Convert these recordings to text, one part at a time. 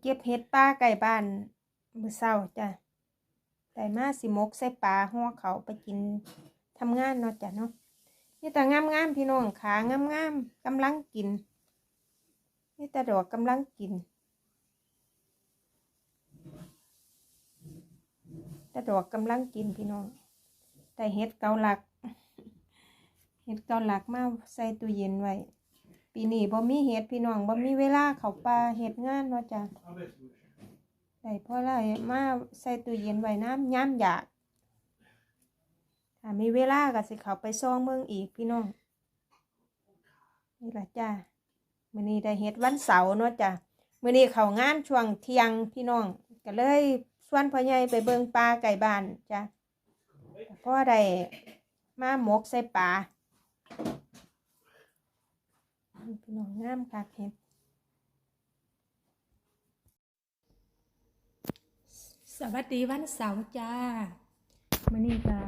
เก็บเห็ดป่าไก่บ้านมือเช้าจ้ะได้มาสิมกใส่ปลาห่อเขาไปกินทำงานเนาะจ้ะเนาะนี่แต่งามๆพี่น้องขางามๆกำลังกิน นี่แต่ดอกกำลังกินแต่ดอกกำลังกินพี่น้อง แต่เห็ดเกาหลัก เห็ดเกาหลักมาใส่ตู้เย็นไว้ ปีนี้บ่มีเห็ดพี่น้องบ่มีเวลาเขาป่าเฮ็ดงานเนาะจ้ะได้เพราะอะไรมาใส่ตู้เย็นไว้น้ำย้ำอยากถ้ามีเวลาก็สิเข้าไปซ่องเมืองอีกพี่น้องนี่ล่ะจ้ะมื้อนี้ได้เฮ็ดวันเสาร์เนาะจ้ะมื้อนี้เขางานช่วงเที่ยงพี่น้องก็เลยชวนพ่อใหญ่ไปเบิ่งปลาไก่บ้านจ้ะพ่อได้มาหมกใส่ปลา พี่น้องงามคักเห็ดสวัสดีวันเสาร์จ้ามื้อนี้ก็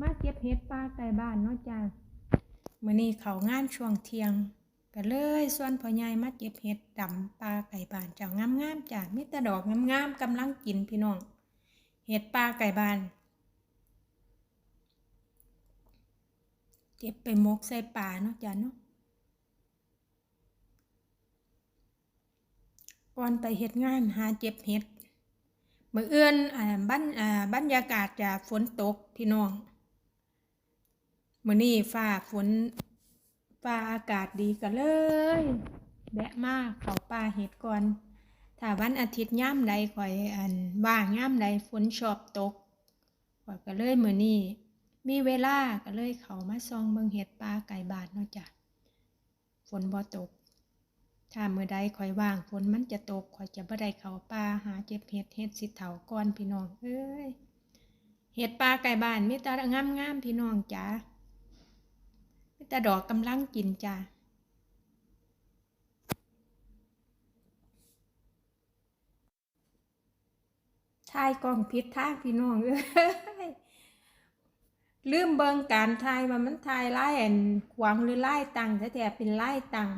มาเก็บเห็ดปลาไก่บ้านเนาะจ้ามื้อนี้เขางานช่วงเที่ยงก็เลยส่วนพ่อใหญ่มาเก็บเห็ดดำปลาไก่บ้านเจ้างามๆจ้ามีแต่ดอกงามๆกำลังกินพี่น้องเห็ดปลาไก่บ้านเก็บไปหมกใส่ปลาเนาะจ้าเนาะ ก่อนไปเฮ็ดงานหาเจ็บเฮ็ดมื้อเอื้อนอ่าบรรอ่าบรรยากาศจะฝนตกพี่น้องมื้อนี้ฟ้าฝนฟ้าอากาศดีก็เลยแบะมากเขาป่าเฮ็ดก่อน ถ้าวันอาทิตย์ย่ามใดข่อยอันว่างย่ามใดฝนชอบตกข่อยก็เลยมื้อนี้มีเวลาก็เลยเขามาส่องเบิงเฮ็ดป่าไก่บาดเนาะจ้ะฝนบ่ตก ถ้าเมื่อใดข่อยว่างฝนมันจะตกข่อยจะบ่ได้เขาป่าหาเจ็บเห็ดเห็ดสิเถาก่อนพี่น้องเอ้ยเห็ดปลาไก่บ้านมีต่งามงามๆพี่น้องจ้ามีต่ดอกกำลังกินจ้าทายกล้องผิดทางพี่น้องเอ้ยลืมเบิงการทายว่ามันทายไล่อันขวางหรือไล่ตังแท้ๆเป็นไล่ตัง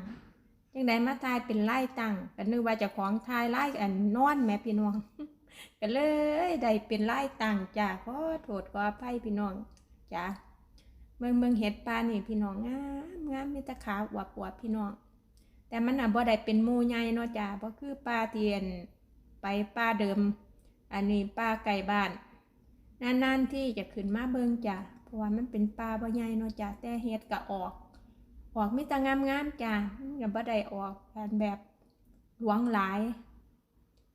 จังไดมาทายเป็นไล่ตังก็นึกว่าจะของทายไล่อันนอนแม่พี่น้องก็เลยได้เป็นไล่ตังจ้าขอโทษขออภัยพี่น้องจ้าเมืองเมืองเห็ดปลานี่พี่น้องงามงามมีตะขาวอวบอวบพี่น้อง แต่มันอะบ่ได้เป็นมูใหญ่เนาะจ้าบ่คือปลาเทียนไปปลาเดิม อันนี้ปลาไก่บ้านนานๆที่จะขึ้นมาเบิงจ้าเพราะว่ามันเป็นปลาบ่ใหญ่เนาะจ้าแต่เห็ดก็ออก ออกมีแต่งามงามจ้าอย่าบ่ได้ออกกันแบบหลวงหลาย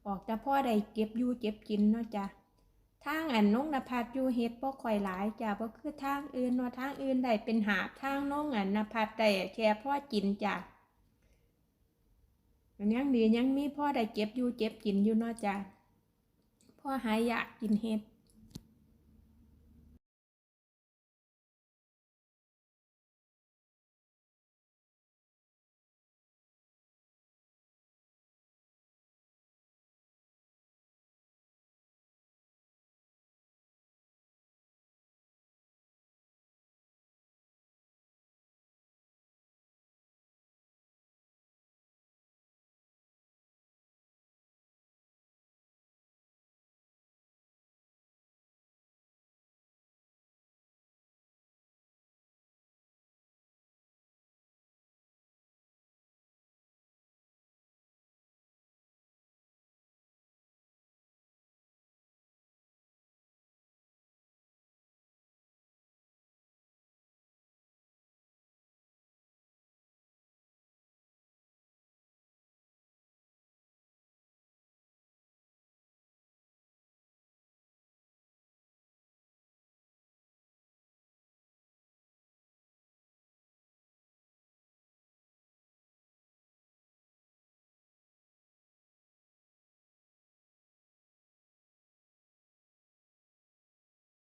ออกแต่พ่อได้เก็บอยู่เก็บกินเนาะจ้าทางอันนงนภัสอยู่เฮ็ดบ่ค่อยหลายจ้าบ่คือทางอื่นเนาะทางอื่นได้เป็นหาทางน้องอันนภัสได้แค่พ่อกินจ้าอันยังดียังมีพ่อได้เก็บอยู่เก็บกินอยู่เนาะจ้าพ่อหายอยากกินเฮ็ด